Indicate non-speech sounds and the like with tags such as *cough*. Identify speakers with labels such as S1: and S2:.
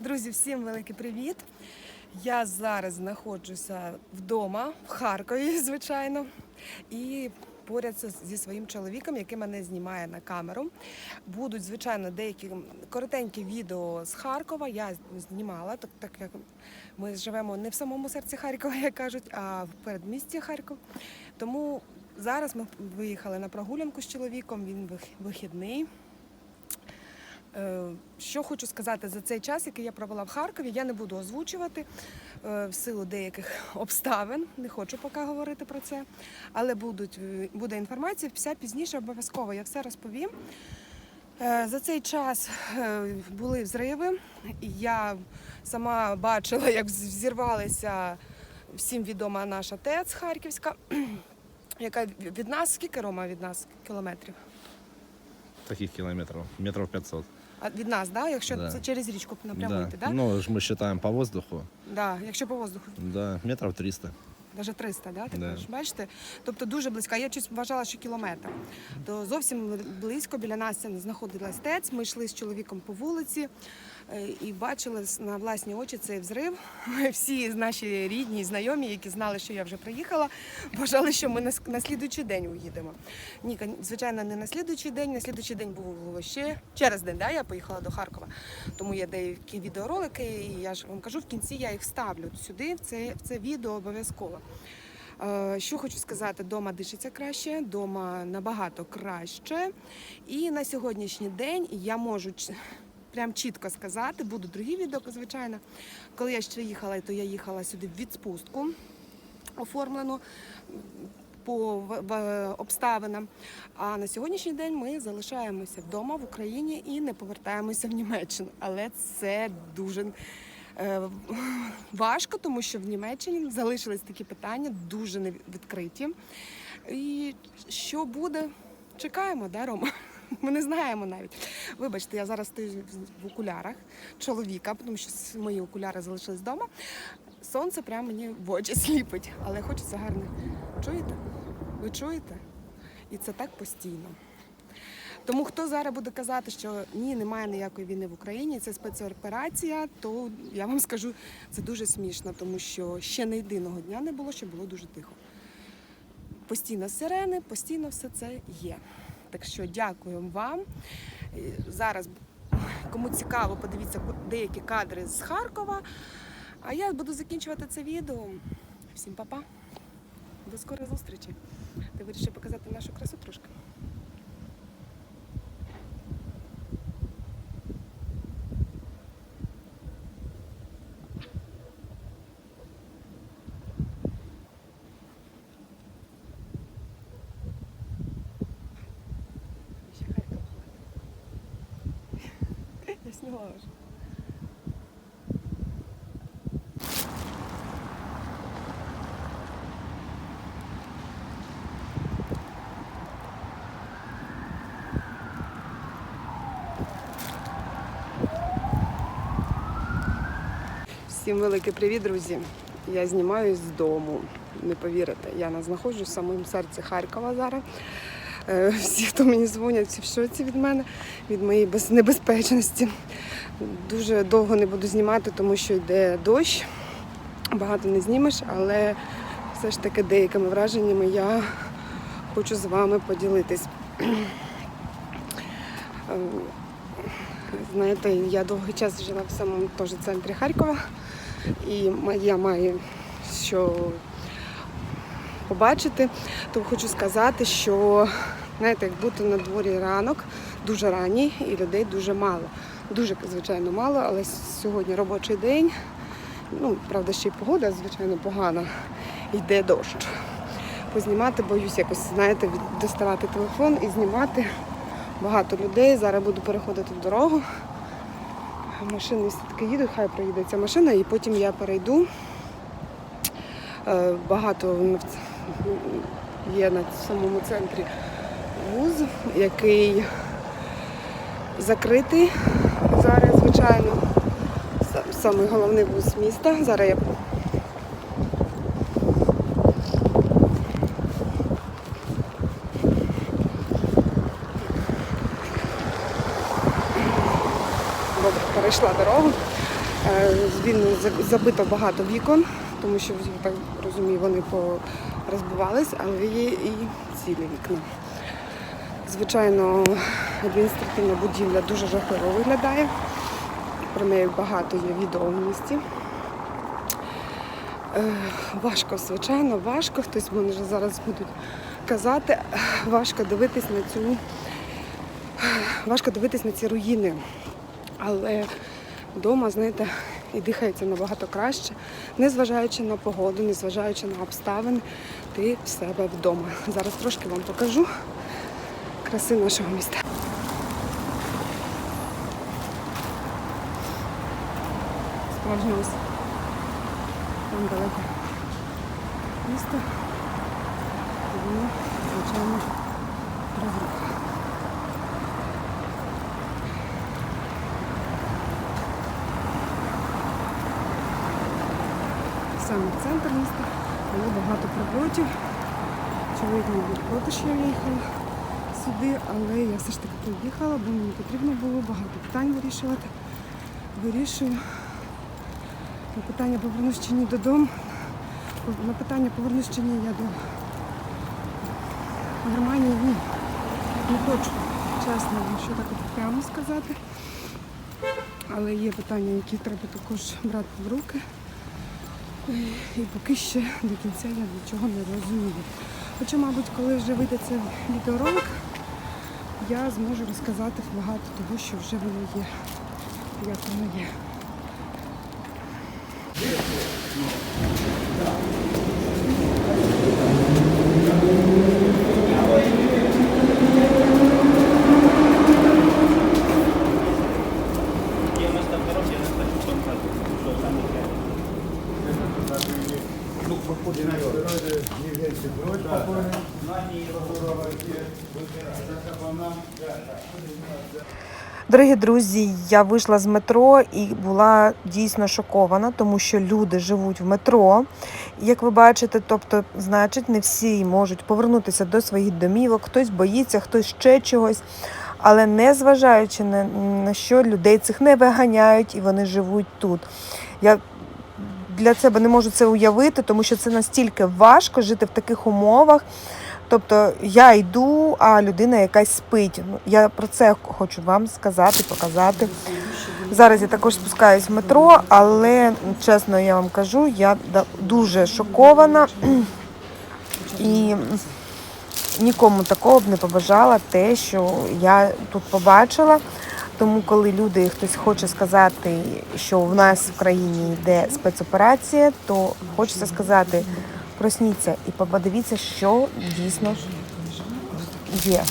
S1: Друзі, всім великий привіт! Я зараз знаходжуся вдома в Харкові, *laughs* звичайно, і поряд зі своїм чоловіком, який мене знімає на камеру. Будуть, звичайно, деякі коротенькі відео з Харкова. Я знімала, так, так як ми живемо не в самому серці Харкова, *laughs* як кажуть, а в передмісті Харків. Тому зараз ми виїхали на прогулянку з чоловіком. Він вих- вихідний. Е, Що хочу сказати за цей час, який я провела в Харкові, я не буду озвучувати е, в силу деяких *laughs* обставин. Не хочу поки говорити про це. Але будуть, е, буде інформація, вся пізніше обов'язково я все розповім. За цей час були взриви. Я сама бачила, як зірвалася всім відома наша ТЕЦ Харківська, *clears throat* яка від нас, скільки Рома від нас кілометрів?
S2: Таких километров, метров 500.
S1: А від нас, да? якщо
S2: Да.
S1: це через річку напряму
S2: да.
S1: йти, да?
S2: Ну, ж мы считаем по воздуху,
S1: Да, якщо по воздуху,
S2: да, метров 300.
S1: навіть 300, да, ти
S2: Да.
S1: кажеш, бачите? Тобто дуже близько. Я щось вважала, що кілометр. То зовсім близько біля нас знаходилась ТЕЦ. Ми йшли з чоловіком по вулиці і бачили на власні очі цей взрив. *laughs* Всі наші рідні і знайомі, які знали, що я вже приїхала, вважали, що ми на, слідуючий день уїдемо. Ні, звичайно, не на слідуючий день. На слідуючий день був ще через день. Да, я поїхала до Харкова. Тому є деякі відеоролики, і я ж вам кажу, в кінці я їх ставлю сюди, в це, в це відео обов'язково. Е, Що хочу сказати, дома дишиться краще, дома набагато краще. І на сьогоднішній день я можу прям чітко сказати, будуть другі відео, звичайно. Коли я ще їхала, то я їхала сюди в відпустку оформлену по обставинам. А на сьогоднішній день ми залишаємося вдома в Україні і не повертаємося в Німеччину. Але це дуже е, важко, тому що в Німеччині залишились такі питання, дуже не відкриті. І що буде? Чекаємо, да, Рома? Ми не знаємо навіть. Вибачте, я зараз стою в окулярах чоловіка, тому що мої окуляри залишились вдома. Сонце прямо мені в очі *laughs* сліпить, але хочеться гарно. Чуєте? Ви чуєте? І це так постійно. Тому хто зараз буде казати, що ні, немає ніякої війни в Україні, це спецоперація, то я вам скажу, це дуже смішно, тому що ще не єдиного дня не було, що було дуже тихо. Постійно сирени, постійно все це є. Так що дякую вам. Е, Зараз, кому цікаво, подивіться деякі кадри з Харкова. А я буду закінчувати це відео. Всім па-па. До скорої зустрічі. Ти вирішив показати нашу красу трошки. Ще Харків хватить. Я сняла вже. Всім великий привіт, друзі. Я знімаю з дому. Не повірите, я на- знаходжусь в самому серці Харкова зараз. Е, Всі, хто мені дзвонять, всі в шоці від мене, від моєї без- небезпечності. Дуже довго не буду знімати, тому що йде дощ. Багато не знімеш, але все ж таки деякими враженнями я хочу з вами поділитись. Е, Знаєте, я довгий час жила в самому теж центрі Харкова, і я маю що побачити, то хочу сказати, що знаєте, як бути на дворі ранок, дуже ранній, і людей дуже мало. Дуже, звичайно, мало, але сьогодні робочий день. Ну, правда, ще й погода, звичайно, погана. Йде дощ. Познімати боюсь якось, знаєте, доставати телефон і знімати. Багато людей. Зараз буду переходити дорогу. Машини все-таки їдуть, хай проїде ця машина, і потім я перейду. Е, Багато є на самому центрі вуз, який закритий зараз, звичайно. Сам- Самий головний вуз міста. Зараз я перейшла дорогу. Е, Він забито багато вікон, тому що я так розумію, вони порозбивались, але є і цілі вікна. Звичайно, адміністративна будівля дуже жахливо виглядає. Про неї багато є відео в місті. Е, Важко, звичайно, важко. Хтось мене вже зараз будуть казати. Важко дивитись на цю. Важко дивитись на ці руїни. Але вдома, знаєте, і дихається набагато краще, незважаючи на погоду, незважаючи на обставини, ти в себе вдома. Зараз трошки вам покажу краси нашого міста. Справжнє ось там далеко місто. І воно, звичайно, розруха. Саме в центр міста було багато прильотів. Очевидно, був проти, що я їхала сюди, але я все ж таки поїхала, бо мені потрібно було багато питань вирішувати. Вирішую. На питання повернусь чи ні додому. На питання повернусь чи ні я до Германії ні. Не хочу, чесно, що так от прямо сказати. Але є питання, які треба також брати в руки. І поки ще до кінця я нічого не розумію. Хоча, мабуть, коли вже вийде цей відеоролик, я зможу розказати багато того, що вже воно є, як воно є.
S3: Дорогі друзі, я вийшла з метро і була дійсно шокована, тому що люди живуть в метро. Як ви бачите, тобто, значить, не всі можуть повернутися до своїх домівок, хтось боїться, хтось ще чогось. Але незважаючи на, що людей цих не виганяють і вони живуть тут. Я для себе не можу це уявити, тому що це настільки важко жити в таких умовах. Тобто я йду, а людина якась спить. Ну, я про це хочу вам сказати, показати. Зараз я також спускаюсь в метро, але чесно я вам кажу, я дуже шокована і нікому такого б не побажала те, що я тут побачила. Тому, коли люди хтось хоче сказати, що в нас в країні йде спецоперація, то хочеться сказати, просніться і подивіться, що дійсно є.